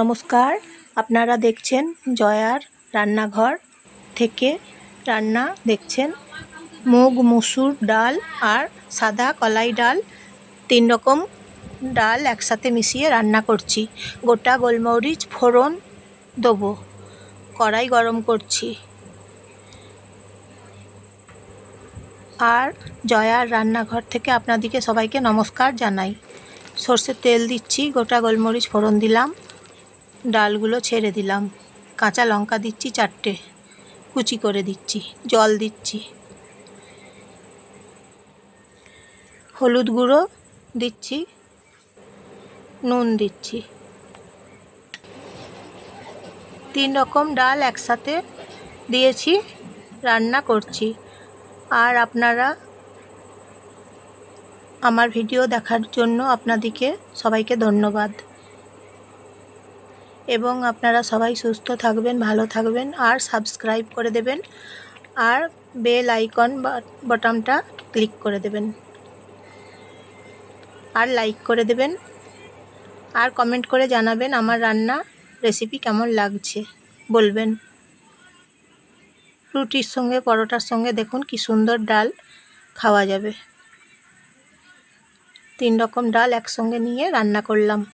নমস্কার। আপনারা দেখছেন জয়ার রান্নাঘর থেকে রান্না দেখছেন মুগ, মুসুর ডাল আর সাদা কলাই ডাল। তিন রকম ডাল একসাথে মিশিয়ে রান্না করছি। গোটা গোলমরিচ ফোড়ন দেবো। কড়াই গরম করছি। আর জয়ার রান্নাঘর থেকে আপনাদেরকে সবাইকে নমস্কার জানাই। সর্ষের তেল দিচ্ছি, গোটা গোলমরিচ ফোড়ন দিলাম। ডালগুলো ছেড়ে দিলাম। কাঁচা লঙ্কা দিচ্ছি চারটে। কুচি করে দিচ্ছি। জল দিচ্ছি। হলুদ গুঁড়ো দিচ্ছি। নুন দিচ্ছি। তিন রকম ডাল একসাথে দিয়েছি, রান্না করছি। আর আপনারা আমার ভিডিও দেখার জন্য আপনাদেরকে সবাইকে ধন্যবাদ। এবং আপনারা সবাই সুস্থ থাকবেন, ভালো থাকবেন আর সাবস্ক্রাইব করে দেবেন আর বেল আইকন বটনটা ক্লিক করে দেবেন। আর লাইক করে দেবেন। আর কমেন্ট করে জানাবেন আমার রান্না রেসিপি কেমন লাগছে, বলবেন। রুটির সঙ্গে, পরোটার সঙ্গে দেখুন কি সুন্দর ডাল খাওয়া যাবে। তিন রকম ডাল একসঙ্গে নিয়ে রান্না করলাম।